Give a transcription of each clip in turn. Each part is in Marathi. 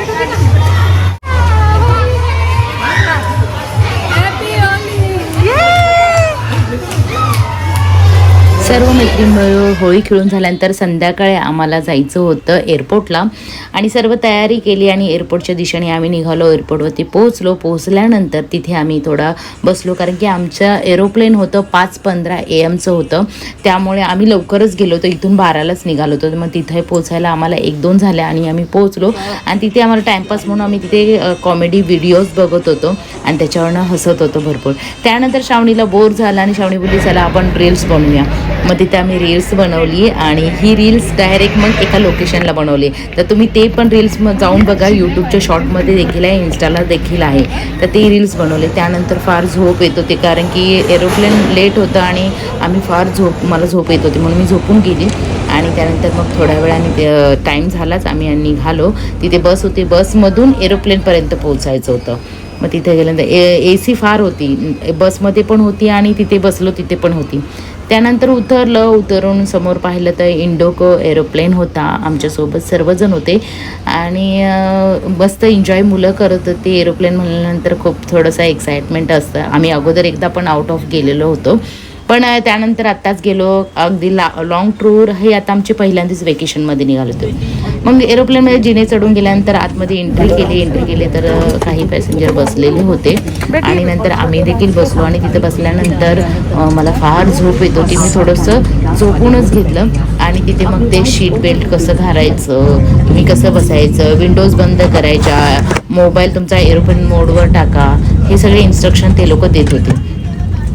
Okay. सर्व मैत्रीण मिळून होळी खेळून झाल्यानंतर संध्याकाळी आम्हाला जायचं होतं एअरपोर्टला आणि सर्व तयारी केली आणि एअरपोर्टच्या दिशेने आम्ही निघालो. एअरपोर्टवरती पोहोचलो. पोहोचल्यानंतर तिथे आम्ही थोडा बसलो. कारण की आमचं एरोप्लेन होतं पाच पंधरा ए एमचं होतं. त्यामुळे आम्ही लवकरच गेलो होतो. इथून बारालाच निघालो होतो. मग तिथे पोहोचायला आम्हाला एक दोन झाल्या आणि आम्ही पोहोचलो. आणि तिथे आम्हाला टाईमपास म्हणून आम्ही तिथे कॉमेडी व्हिडिओज बघत होतो. आणि त्याच्यावरनं हसत होतो भरपूर. त्यानंतर श्रावणीला बोर झाला आणि श्रावणी बोलली चला आपण रील्स बनवूया. मग तिथे आम्ही रील्स बनवली आणि ही रील्स डायरेक्ट मग एका लोकेशनला बनवली. तर तुम्ही ते पण रील्स मग जाऊन बघा यूट्यूबच्या शॉर्टमध्ये देखील आहे इन्स्टाला देखील आहे. तर ते रील्स बनवले. त्यानंतर फार झोप येत होते कारण की एरोप्लेन लेट होतं आणि आम्ही फार झोप मला झोप येत होती. म्हणून मी झोपून गेली आणि त्यानंतर मग थोड्या वेळाने टाईम झालाच. आम्ही निघालो तिथे बस होती. बसमधून एरोप्लेनपर्यंत पोहोचायचं होतं. मग तिथे गेल्यानंतर ए ए सी फार होती. बसमध्ये पण होती आणि तिथे बसलो तिथे पण होती. त्यानंतर उतरलं उतरून समोर पाहिलं तर इंडोको एरोप्लेन होता आमच्यासोबत सर्वजण होते. आणि मस्त एन्जॉय मुलं करत होते. एरोप्लेन म्हणल्यानंतर खूप थोडंसं एक्साइटमेंट असतं. आम्ही अगोदर एकदा पण आउट ऑफ गेलेलो होतो. पण त्यानंतर आत्ताच गेलो. अगदी ला लाँग टूर हे आता आमचे पहिल्यांदाच वेकेशनमध्ये निघालो होतो. मग एरोप्लेनमध्ये जिने चढून गेल्यानंतर आतमध्ये एंट्री केली एंट्री केली तर काही पॅसेंजर बसलेले होते. आणि नंतर आम्ही देखील बसलो आणि तिथे बसल्यानंतर मला फार झोप येत होती. मी थोडंसं झोपूनच घेतलं. आणि तिथे मग ते शीट बेल्ट कसं घालायचं तुम्ही कसं बसायचं विंडोज बंद करायच्या मोबाईल तुमचा एरोप्लेन मोडवर टाका हे सगळे इन्स्ट्रक्शन ते लोक देत होते.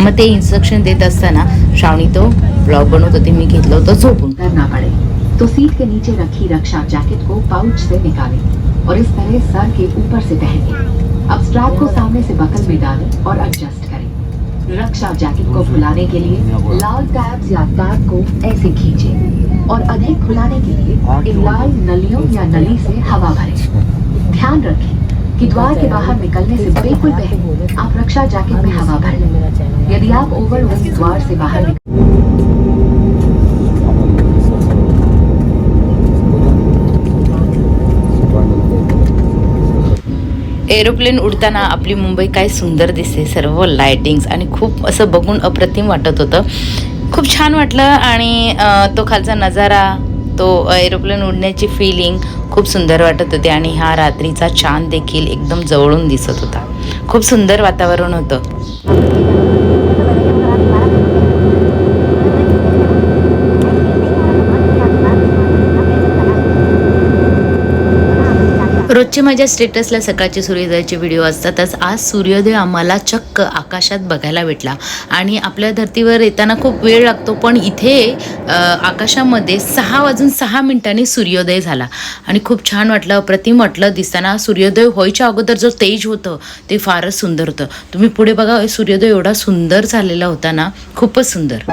मग ते इन्स्ट्रक्शन देत असताना श्रावणी तो ब्लॉग बनवत होती. मी घेतलं होतं झोपून. पड़े तो सीट के नीचे रखी रक्षा जैकेट को पाउच से निकालें और इस तरह सर के ऊपर से पहने अब स्ट्रैप को सामने से बकल में डालें और एडजस्ट करें। रक्षा जैकेट को फुलाने के लिए लाल टैब्स या टैब को ऐसे खींचें और अधिक फुलाने के लिए इन लाल नलियों या नली से हवा भरें। ध्यान रखें कि द्वार के बाहर निकलने से बिल्कुल पहले आप रक्षा जैकेट में हवा भरें। यदि आप ओवर द्वार से बाहर निकल एरोप्लेन उडताना आपली मुंबई काय सुंदर दिसते सर्व लायटिंग्स आणि खूप असं बघून अप्रतिम वाटत होतं. खूप छान वाटलं आणि तो खालचा नजारा तो एरोप्लेन उडण्याची फिलिंग खूप सुंदर वाटत होती आणि हा रात्रीचा चांद देखील एकदम जवळून दिसत होता. खूप सुंदर वातावरण होतं. रोजचे माझ्या स्टेटसला सकाळचे सूर्योदयाचे व्हिडिओ असतातच आज सूर्योदय आम्हाला चक्क आकाशात बघायला भेटला. आणि आपल्या धर्तीवर येताना खूप वेळ लागतो पण इथे आकाशामध्ये सहा वाजून सहा मिनिटांनी सूर्योदय झाला. आणि खूप छान वाटलं अप्रतिम वाटलं. दिसताना सूर्योदय व्हायच्या अगोदर जो तेज होतं ते फारच सुंदर होतं. तुम्ही पुढे बघा सूर्योदय एवढा सुंदर झालेला होता ना खूपच सुंदर.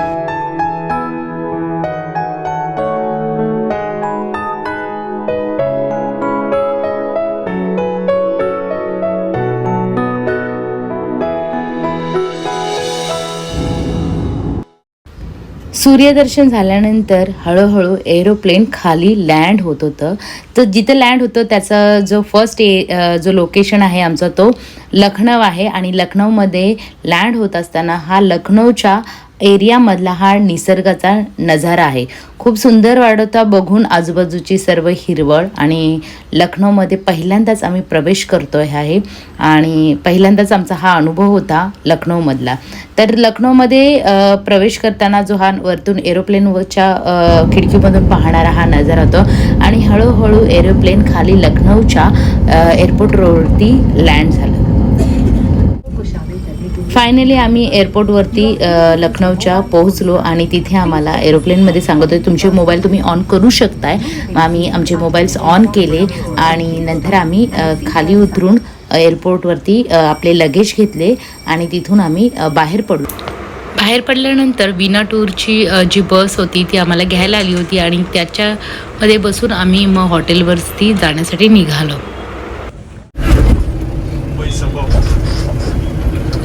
सूर्यदर्शन झाल्यानंतर हळूहळू एरोप्लेन खाली लँड होत होतं. तर जिथं लँड होतं त्याचा जो फर्स्ट ए जो लोकेशन आहे आमचा तो लखनौ आहे. आणि लखनौमध्ये लँड होत असताना हा लखनौच्या एरियामधला हा निसर्गाचा नजारा आहे. खूप सुंदर वाढवता बघून आजूबाजूची सर्व हिरवळ आणि लखनौमध्ये पहिल्यांदाच आम्ही प्रवेश करतो आहे आणि पहिल्यांदाच आमचा हा अनुभव होता लखनौमधला. तर लखनौमध्ये प्रवेश करताना जो हा वरतून एरोप्लेनवरच्या खिडकीमधून पाहणारा हा नजारा होता. आणि हळूहळू एरोप्लेन खाली लखनौच्या एअरपोर्ट रोडवरती लँड झालं को शामिल करने के लिए फायनली आम्ही एअरपोर्टवरती लखनौच्या पोहोचलो आणि तिथे आम्हाला एरोप्लेनमध्ये सांगत होते तुमचे मोबाईल तुम्ही ऑन करू शकताय. आम्ही आमचे मोबाईल्स ऑन केले आणि नंतर आम्ही खाली उतरून एअरपोर्टवरती आपले लगेज घेतले आणि तिथून आम्ही बाहेर पडलो. बाहेर पडल्यानंतर विना टूरची जी बस होती ती आम्हाला घ्यायला आली होती आणि त्याच्यामध्ये बसून आम्ही मग हॉटेलवरती जाण्यासाठी निघालो.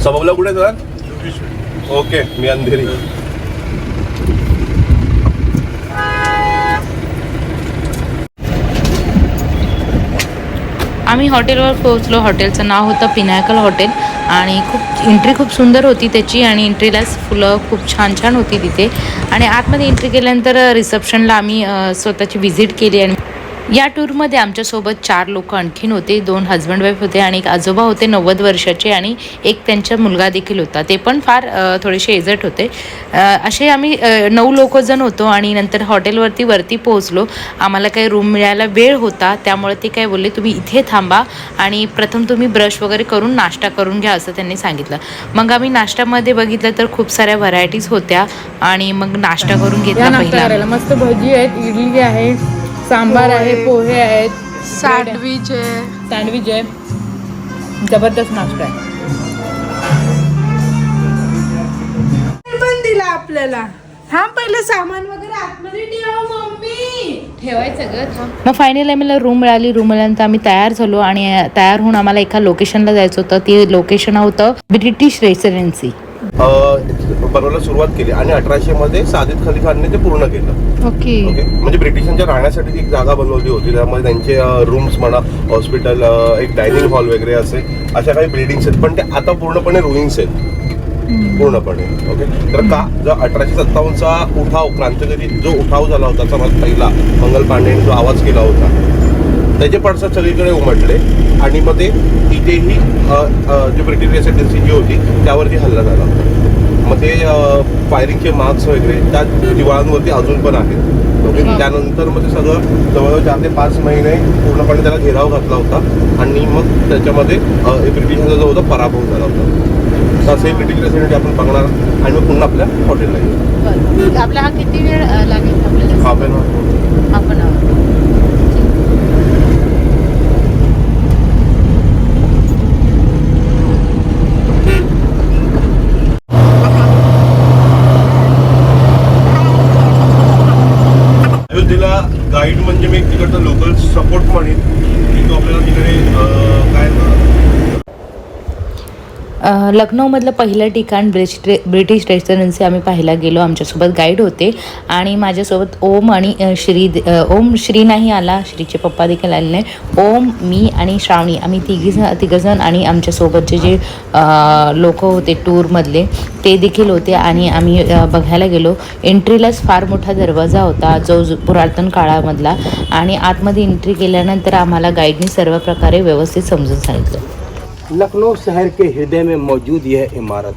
सभावला कुठे सर ओके मी अंधेरी. आम्ही हॉटेलवर पोहोचलो. हॉटेलचं नाव होतं पिनॅकल हॉटेल. आणि खूप एंट्री खूप सुंदर होती त्याची आणि एंट्रीलाच फुलं खूप छान छान होती तिथे. आणि आतमध्ये एंट्री केल्यानंतर रिसेप्शनला आम्ही स्वतःची व्हिजिट केली आणि या टूरमध्ये आमच्यासोबत चार लोक आणखीन होते. दोन हजबंड वाईफ होते आणि एक आजोबा होते नव्वद वर्षाचे आणि एक त्यांचा मुलगा देखील होता. ते पण फार थोडेसे एजट होते. असे आम्ही नऊ लोक जण होतो आणि नंतर हॉटेलवरती वरती पोहोचलो. आम्हाला काही रूम मिळायला वेळ होता. त्यामुळे ते काय बोलले तुम्ही इथे थांबा आणि प्रथम तुम्ही ब्रश वगैरे करून नाश्ता करून घ्या असं त्यांनी सांगितलं. मग आम्ही नाश्त्यामध्ये बघितलं तर खूप साऱ्या व्हरायटीज होत्या आणि मग नाश्ता करून घेतला पहिला मस्त भजी आहेत इडली आहे सांबार आहे पोहे. आहेत. सँडविच आहे. सँडविच आहे. जबरदस्त नाश्ता आहे. पण दिला आपल्याला. हा पहिलं सामान वगैरे आतमध्ये ठेवा मम्मी. ठेवायचं ग मग फायनली आम्हाला रूम मिळाली. रूम मिळाल्यानंतर आम्ही तयार झालो आणि तयार होऊन आम्हाला एका लोकेशनला जायचं होतं. ते लोकेशन होतं ब्रिटिश रेसिडेन्सी बनवायला सुरुवात केली आणि अठराशे मध्ये सादित खली खानने ते पूर्ण केलं. ओके. ओके? म्हणजे ब्रिटिशांच्या राहण्यासाठी ती एक जागा बनवली होती त्यामध्ये त्यांचे रूम्स म्हणा हॉस्पिटल एक डायनिंग हॉल वगैरे असे अशा काही बिल्डिंग्स आहेत. पण ते आता पूर्णपणे रुईन्स आहेत. पूर्णपणे. ओके? तर का जो अठराशे सत्तावन्नचा उठाव क्रांतिकारी जो उठाव झाला होता सर्वात पहिला मंगल पांडेने जो आवाज केला होता त्याचे पडसाद सगळीकडे उमटले आणि मग ते अ, जी ब्रिटिश रेसिडेन्सी जी होती त्यावरती हल्ला झाला होता. मग ते फायरिंगचे मार्क्स वगैरे त्या दिवाळांवरती अजून पण आहेत. ओके त्यानंतर मग ते सगळं जवळजवळ चार ते पाच महिने पूर्णपणे त्याला घेराव घातला होता. आणि मग त्याच्यामध्ये ब्रिटिशांचा जो होता पराभव झाला होता. असे ब्रिटिश रेसिडेंट आपण बघणार आणि मग पुन्हा आपल्या हॉटेलला येऊ. आपला हा किती वेळ लागेल आपल्याला? Half an hour half an hour guide म्हणजे मी तिकडचं लोकल सपोर्ट म्हणेन. की तो आपल्याला तिकडे काय लखनौमधलं पहिलं ठिकाण ब्रिश ब्रिटिश रेसिडेन्सी आम्ही पाहायला गेलो. आमच्यासोबत गाईड होते आणि माझ्यासोबत ओम आणि श्री ओम श्री नाही आला. श्रीचे पप्पा देखील आले नाही ओम मी आणि श्रावणी. आम्ही तिघी तिघंजण आणि आमच्यासोबतचे जे लोक होते टूरमधले ते देखील होते आणि आम्ही बघायला गेलो. एंट्रीलाच फार मोठा दरवाजा होता जो जो पुरातन काळामधला. आणि आतमध्ये एंट्री केल्यानंतर आम्हाला गाईडने सर्व प्रकारे व्यवस्थित समजून सांगितलं. लखनऊ शहर के हृदय में मौजूद यह इमारत,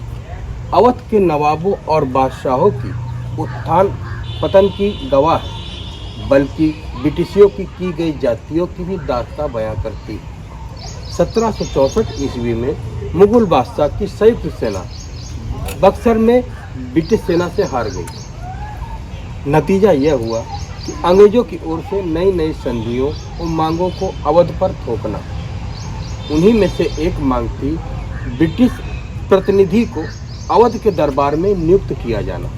अवध के नवाबों और बादशाहों की उत्थान पतन की गवाह है, बल्कि ब्रिटिशियों की की गई जातियों की भी दास्ता बयां करती है। सत्रह सौ चौंसठ ईस्वी में मुगल बादशाह की संयुक्त सेना बक्सर में ब्रिटिश सेना से हार गई। नतीजा यह हुआ कि अंग्रेज़ों की ओर से नई नई संधियों और मांगों को अवध पर थोपना उन्हीं में से एक मांग थी ब्रिटिश प्रतिनिधि को अवध के दरबार में नियुक्त किया जाना।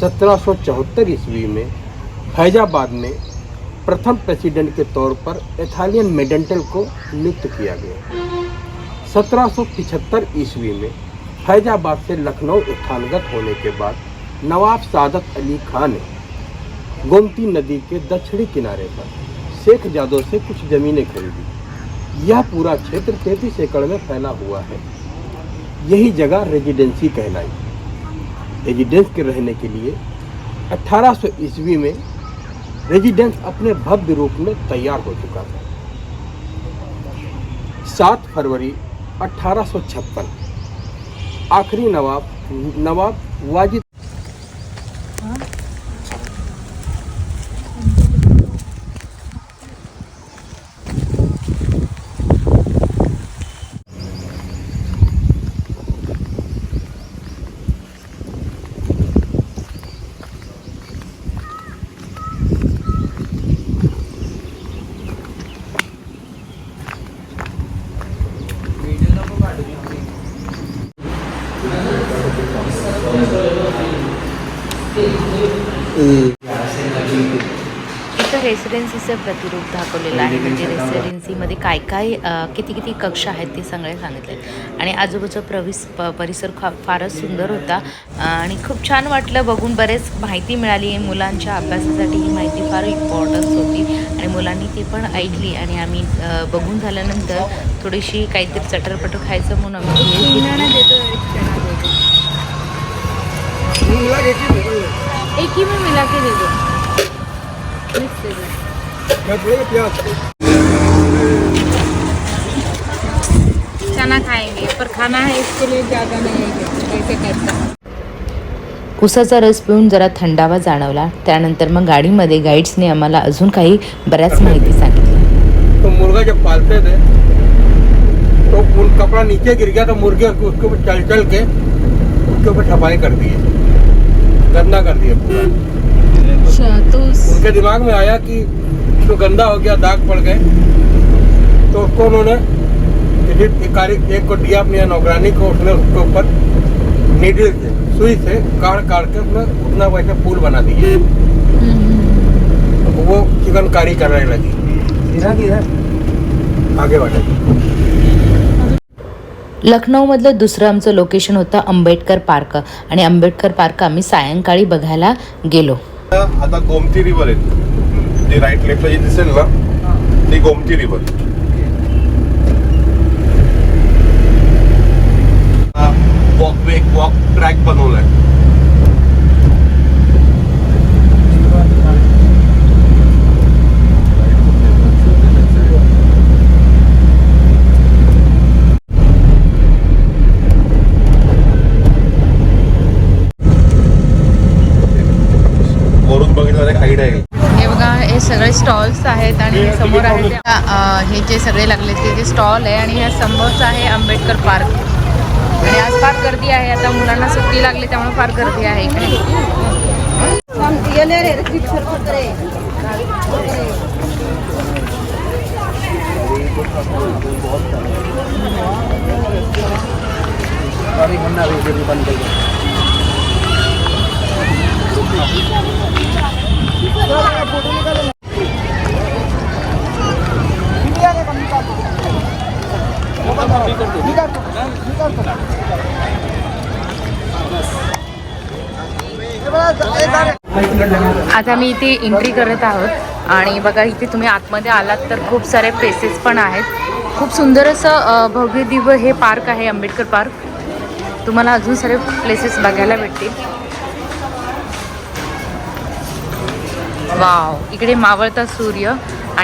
सत्रह सौ चौहत्तर ईस्वी में फैजाबाद में प्रथम प्रेसिडेंट के तौर पर इटालियन मेडेंटल को नियुक्त किया गया। सत्रह ईस्वी में फैजाबाद से लखनऊ उत्थानगत होने के बाद नवाब सादत अली खान ने गोमती नदी के दक्षिणी किनारे पर शेख जादव से कुछ जमीनें खरीदी। यह पूरा क्षेत्र तैतीस एकड़ में फैला हुआ है। यही जगह रेजिडेंसी कहलाई। रेजिडेंस के रहने के लिए 1800 ईस्वी में रेजिडेंस अपने भव्य रूप में तैयार हो चुका था। सात फरवरी 1856 आखिरी नवाब नवाब वाजिद रेसिडेन्सीचं प्रतिरूप दाखवलेलं आहे? म्हणजे रेसिडेन्सीमध्ये काय काय किती किती कक्ष आहेत ते सगळे सांगितले. आणि आजूबाजूचा प्रविस प परिसर खा फारच सुंदर होता. आणि खूप छान वाटलं बघून बरेच माहिती मिळाली. मुलांच्या अभ्यासासाठी ही माहिती फार इम्पॉर्टन्स होती. आणि मुलांनी ती पण ऐकली. आणि आम्ही बघून झाल्यानंतर थोडीशी काहीतरी चटरपटर खायचं म्हणून आम्ही देतो एक ही में मिला के दे दो मिक्स दे दो चना खाएंगे पर खाना है इसके लिए ज़्यादा नहीं है करता उसाचा रस पिऊन जरा थंडावा जाणवला. त्यानंतर मग गाडीमध्ये गाईड्सने आम्हाला अजून काही बऱ्याच माहिती सांगितली तो मुर्गा जब पालते थे तो उन कपड़ा नीचे गिर गया तो मुर्गे को उसके ऊपर चल चल के उसके ऊपर छपाई कर दिए गंदा कर दिया पूरा. अच्छा तो उस उनके दिमाग में आया कि तो गंदा हो गया दाग पड़ गए तो उसको उन्होंने एक कारी एक को दिया अपनी नौकरानी को उसने उसके ऊपर नीडल से सुई से काट काट के उसने उतना वैसे फूल बना दिए वो चिकनकारी करने लगी। आगे बढ़े। लखनौमधलं दुसरं आमचं लोकेशन होतं आंबेडकर पार्क. आणि आंबेडकर पार्क आम्ही सायंकाळी बघायला गेलो. आता गोमती रिव्हर आहे ती राईट लेफ्टला जी दिसेल ना ती Gomti river walkway walk track बनवलाय. वरून बघितलं एक आयडिया येईल. सगळे स्टॉल्स आहेत आणि समोर आहे हे जे सगळे लागले ते जे स्टॉल आहे आणि ह्या समोरच आहे आंबेडकर पार्क. आणि आज फार गर्दी आहे. आता मुलांना सुट्टी लागली त्यामुळे फार गर्दी आहे इकडे. आता मी इथे एंट्री करत आहोत. आणि बघा इथे तुम्ही आतमध्ये आलात तर खूप सारे प्लेसेस पण आहेत. खूप सुंदर असं भव्य दिव्य हे पार्क आहे आंबेडकर पार्क. तुम्हाला अजून सारे प्लेसेस बघायला भेटतील. वाव इकडे मावळता सूर्य.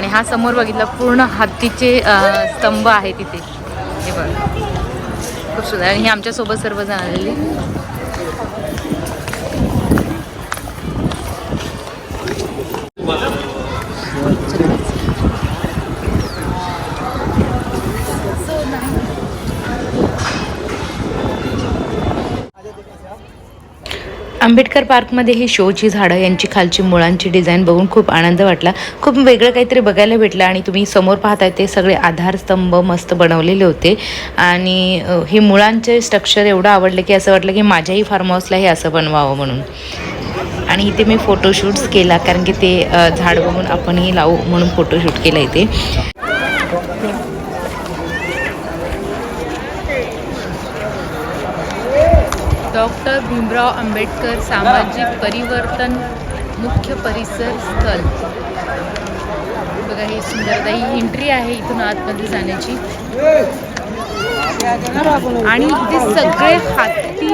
आणि हा समोर बघितलं पूर्ण हत्तीचे स्तंभ आहे तिथे. हे बघ. खूप सुंदर. आणि हे आमच्यासोबत सर्वजण आलेले. आंबेडकर पार्कमध्ये ही शोची झाडं यांची खालची मुळांची डिझाईन बघून खूप आनंद वाटला. खूप वेगळं काहीतरी बघायला भेटलं आणि तुम्ही समोर पाहताय ते सगळे आधारस्तंभ मस्त बनवलेले होते. आणि हे मुळांचे स्ट्रक्चर एवढं आवडलं की असं वाटलं की माझ्याही फार्म हाऊसला हे असं बनवावं म्हणून. आणि इथे मी फोटोशूट्स केला कारण की ते झाड बघून आपणही लावू म्हणून फोटोशूट केला इथे डॉक्टर भीमराव आंबेडकर सामाजिक परिवर्तन मुख्य परिसर स्थल. बघा ही सुंदरता ही एंट्री आहे इथून आतमध्ये जाण्याची. आणि इथे सगळे हत्ती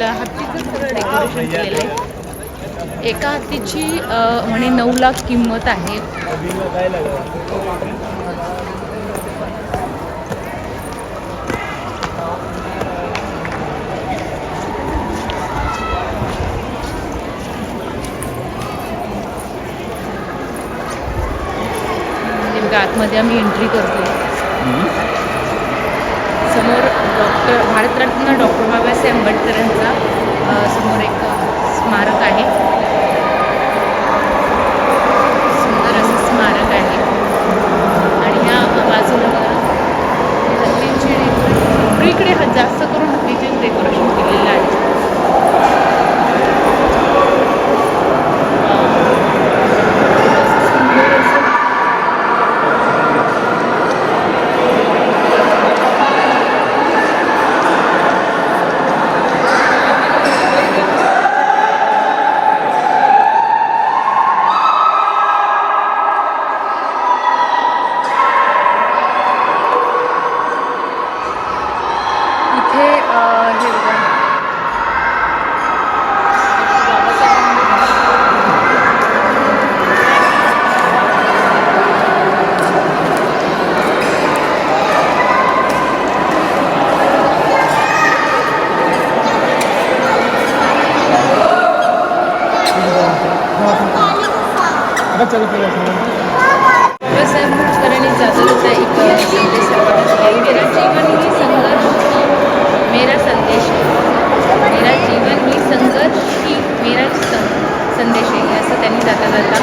हत्तीचं सगळं डेकोरेशन केलेलं आहे. एका हत्तीची म्हणे नऊ लाख किंमत आहे. बघा आतमध्ये आम्ही एंट्री करतो समोर डॉक्टर भारतरत्न डॉक्टर बाबासाहेब आंबेडकरांचा समोर एक स्मारक आहे. सुंदर असं स्मारक आहे. आणि ह्या बाजूला हत्तींची ह- जास्त करून हत्तीचे डेकोरेशन केलेलं आहे सुंदर असं जीवन ही संघर्ष. ही मेरा संदेश है. मेरा जीवन ही संघर्ष ही मेरा सं- संदेश आहे असं त्यांनी जाता जाता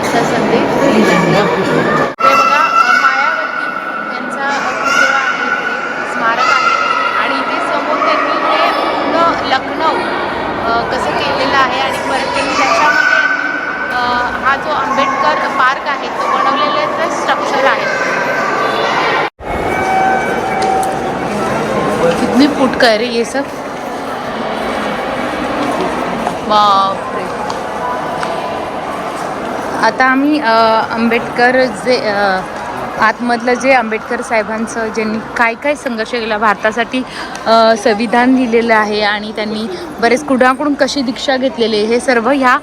असा संदेश दिला आहे ते बघा अ, मायावती यांचा पुतळा आहे इथे स्मारक आहे आणि इथे समोर त्यांनी हे पूर्ण लखनौ अ, कसं केलेलं आहे आणि परत त्यांनी त्याच्यामध्ये अ, हा जो आंबेडकर पार्क आहे तो बनवलेले स्ट्रक्चर आहे. कितनी फूट का है रे ये सब? बापरे. आता आम्ही आंबेडकर जे आ, आतमधलं जे आंबेडकर साहेबांचं ज्यांनी काय काय संघर्ष केला भारतासाठी संविधान लिहिलेलं आहे आणि त्यांनी बरेच कुणाकडून कशी दीक्षा घेतलेली आहे हे सर्व ह्या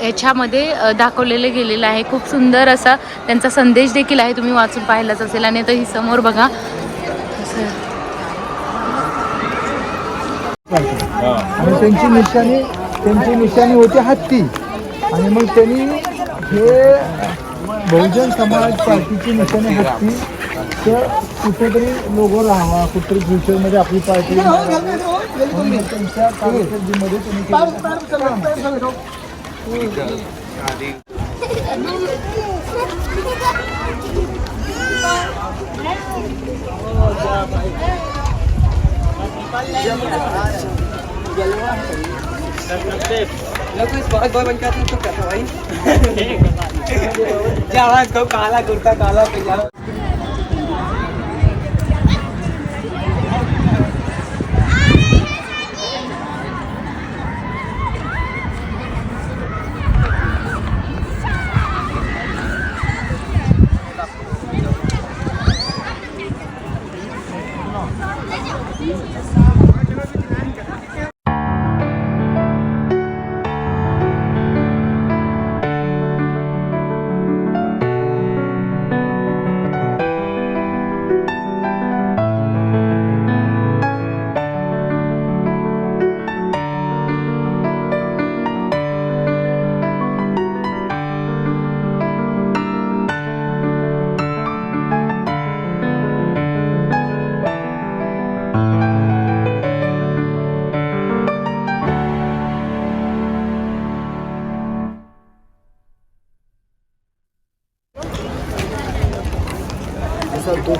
ह्याच्यामध्ये दाखवलेलं गेलेलं आहे. खूप सुंदर असा त्यांचा संदेश देखील आहे तुम्ही वाचून पाहिलाच असेल. आणि आता ही समोर बघा. असं आणि त्यांची निशाणी त्यांची निशाणी होती हत्ती. आणि मग त्यांनी हे बहुजन समाज पार्टीची निशाणी हत्ती. तर कुठेतरी लोगो राहावा कुठेतरी फ्युचरमध्ये आपली पार्टी म्हणून त्यांच्या कारकिर्दीमध्ये त्यांनी केलेलं आहे. ऐसा दो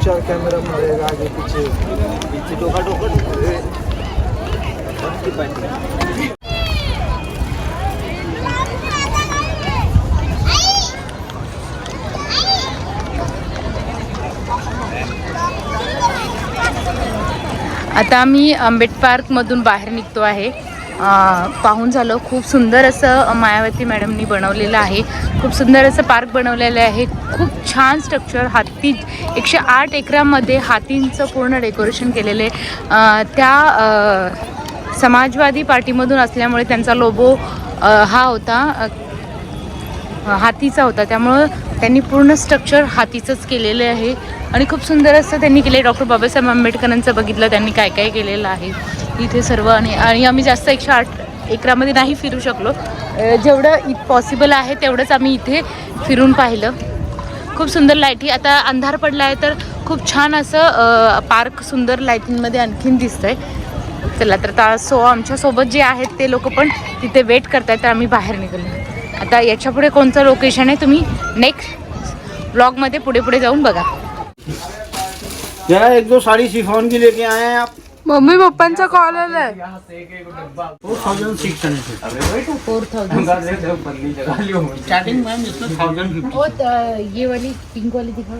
चार कैमरा मारेगा आगे पीछे पीछे टोका टोका आता आम्ही आंबेड पार्कमधून बाहेर निघतो आहे. पाहून झालं. खूप सुंदर असं मायावती मॅडमनी बनवलेलं आहे. खूप सुंदर असं पार्क बनवलेलं आहे. खूप छान स्ट्रक्चर हाती एकशे आठ एकरामध्ये हातींचं पूर्ण डेकोरेशन केलेलं आहे. त्या समाजवादी पार्टीमधून असल्यामुळे त्यांचा लोबो हा होता. हातीचा होता. त्यामुळं त्यांनी पूर्ण स्ट्रक्चर हातीचंच केलेलं आहे. आणि खूप सुंदर असं त्यांनी केलं डॉक्टर बाबासाहेब आंबेडकरांचं बघितलं त्यांनी काय काय केलेलं आहे. इथे सर्व आणि आणि आम्ही जास्त एकशे आठ एकरामध्ये नाही फिरू शकलो. जेवढं इत पॉसिबल आहे तेवढंच आम्ही इथे फिरून पाहिलं. खूप सुंदर लाईटी आता अंधार पडला आहे तर खूप छान असं पार्क सुंदर लाईटिंगमध्ये आणखीन दिसतंय. चला तर आता सो आमच्यासोबत जे आहेत ते लोक पण तिथे वेट करतायत तर आम्ही बाहेर निघालो. आता याच्यापुढे कोणतं लोकेशन आहे तुम्ही नेक्स्ट ब्लॉगमध्ये पुढे पुढे जाऊन बघा. जरा एक दो साड़ी शिफॉन की लेके आए हैं आप। मम्मी पप्पांचा कॉल आलाय. Thousand six hundred four thousand starting ma'am इसमें थाउजेंड फिफ्टी ये वाली पिंक वाली दिखाओ